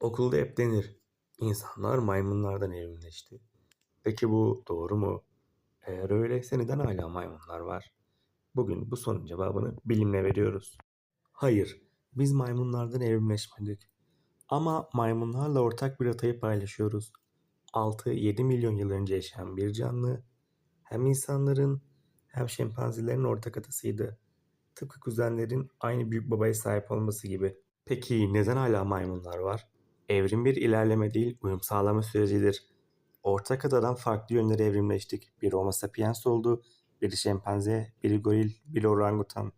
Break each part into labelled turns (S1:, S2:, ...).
S1: Okulda hep denir. İnsanlar maymunlardan evrimleşti. Peki bu doğru mu? Eğer öyleyse neden hala maymunlar var? Bugün bu sorunun cevabını bilimle veriyoruz. Hayır, biz maymunlardan evrimleşmedik. Ama maymunlarla ortak bir atayı paylaşıyoruz. 6-7 milyon yıl önce yaşayan bir canlı hem insanların hem şempanzelerin ortak atasıydı. Tıpkı kuzenlerin aynı büyük babaya sahip olması gibi. Peki neden hala maymunlar var? Evrim bir ilerleme değil, uyum sağlama sürecidir. Ortak adadan farklı yönlere evrimleştik. Biri homo sapiens oldu, biri şempanze, biri goril, biri orangutan.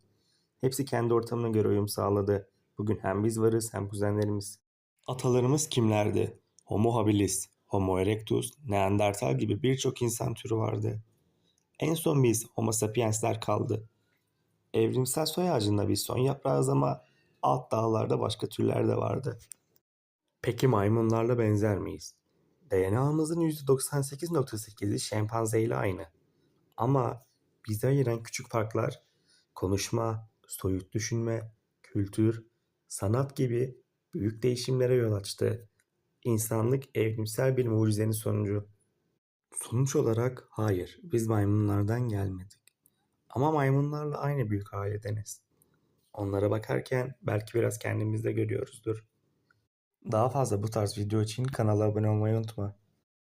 S1: Hepsi kendi ortamına göre uyum sağladı. Bugün hem biz varız hem kuzenlerimiz. Atalarımız kimlerdi? Homo habilis, Homo erectus, Neandertal gibi birçok insan türü vardı. En son biz Homo sapiensler kaldı. Evrimsel soy ağacında biz son yaprağız ama alt dağlarda başka türler de vardı. Peki maymunlarla benzer miyiz? DNA'mızın %98.8'i şempanze ile aynı. Ama bizi ayıran küçük farklar konuşma, soyut düşünme, kültür, sanat gibi büyük değişimlere yol açtı. İnsanlık evrimsel bir mucizenin sonucu. Sonuç olarak hayır, biz maymunlardan gelmedik. Ama maymunlarla aynı büyük ailedeniz. Onlara bakarken belki biraz kendimizde görüyoruzdur. Daha fazla bu tarz video için kanala abone olmayı unutma.